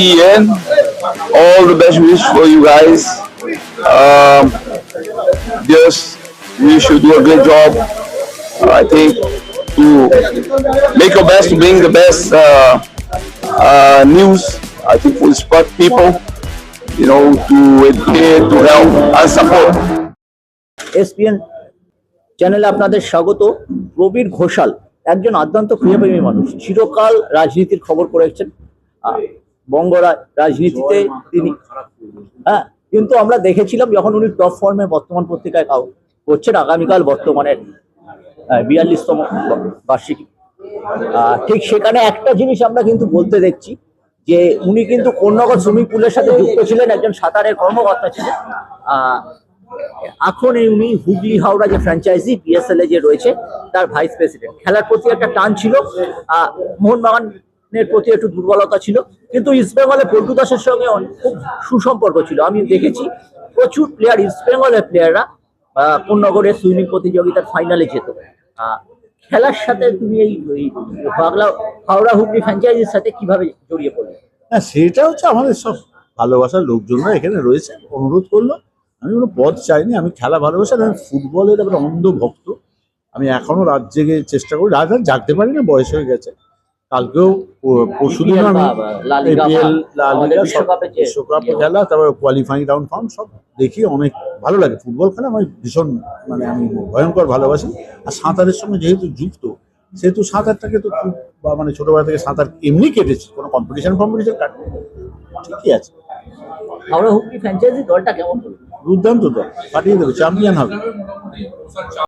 ESPN. All the best wishes for you guys. Um, just we should do a great job. Uh, I think to make our best to bring the best uh, uh, news. I think for the sport people, you know, to educate, to help and support. SPN চ্যানেলে আপনাদের স্বাগত প্রবীর ঘোষাল একজন আদ্যান্ত ক্রিয়াপ্রেমী মানুষ চিরকাল রাজনীতির খবর করেছেন বঙ্গ রাজনীতিতে তিনি হ্যাঁ কিন্তু আমরা দেখেছিলাম যখন উনি টপ ফর্মে বর্তমান পত্রিকায় কাউ করছেন আগামীকাল বর্তমানের বিয়াল্লিশতম বার্ষিকী। ঠিক সেখানে একটা জিনিস আমরা কিন্তু বলতে দেখছি যে উনি কিন্তু কন্যাগর সুইমিং পুলের সাথে যুক্ত ছিলেন একজন সাঁতারের কর্মকর্তা ছিলেন। আহ, এখন এই উনি হুগলি হাওড়া যে ফ্র্যাঞ্চাইজি পিএসএল এ যে রয়েছে তার ভাইস প্রেসিডেন্ট খেলার প্রতি একটা টান ছিল। আহ, মোহনবাগানের প্রতি একটু দুর্বলতা ছিল। কিন্তু ইস্টবেঙ্গলে পল্টু দাসের সঙ্গে খুব সুসম্পর্ক ছিল। আমি দেখেছি প্রচুর প্লেয়ার ইস্টবেঙ্গলের প্লেয়াররা কোন্নগরের সুইমিং প্রতিযোগিতার ফাইনালে যেত। খেলার সাথে তুমি এই বাংলা হাওড়া হুগলি ফ্র্যাঞ্চাইজির সাথে কীভাবে জড়িয়ে পড়লে? হ্যাঁ সেটা হচ্ছে আমাদের সব ভালোবাসার লোকজনরা এখানে রয়েছে, অনুরোধ করল। আমি কোনো পদ চাইনি, আমি খেলা ভালোবাসি, আমি ফুটবলের একটা অন্ধ ভক্ত আমি এখনও রাত জেগে চেষ্টা করি। রাত জাগতে পারি না, বয়স হয়ে গেছে। কালকেও পরশু দিন আমি EPL বা লা লিগা বা APL, লা আমাদের লিগা সব বিশ্বকাপে বিশ্বকাপ ইয়ে খেলা তারপর কোয়ালিফাইং রাউন্ড ফাউন্ড সব দেখি অনেক ভালো লাগে। ফুটবল খেলা আমি ভীষণ মানে আমি ভয়ঙ্কর ভালোবাসি। আর সাঁতারের সঙ্গে যেহেতু যুক্ত সেহেতু সাঁতারটাকে তো খুব বা মানে ছোটবেলা থেকে সাঁতার এমনি কেটেছি কোনো কম্পিটিশন ফম্পিটিশন কাটে ঠিকই আছে। হাওড়া হুগলি ফ্র্যাঞ্চাইজি দলটা কেমন দুর্দান্ত দল পাঠিয়ে দেবে চ্যাম্পিয়ন হবে।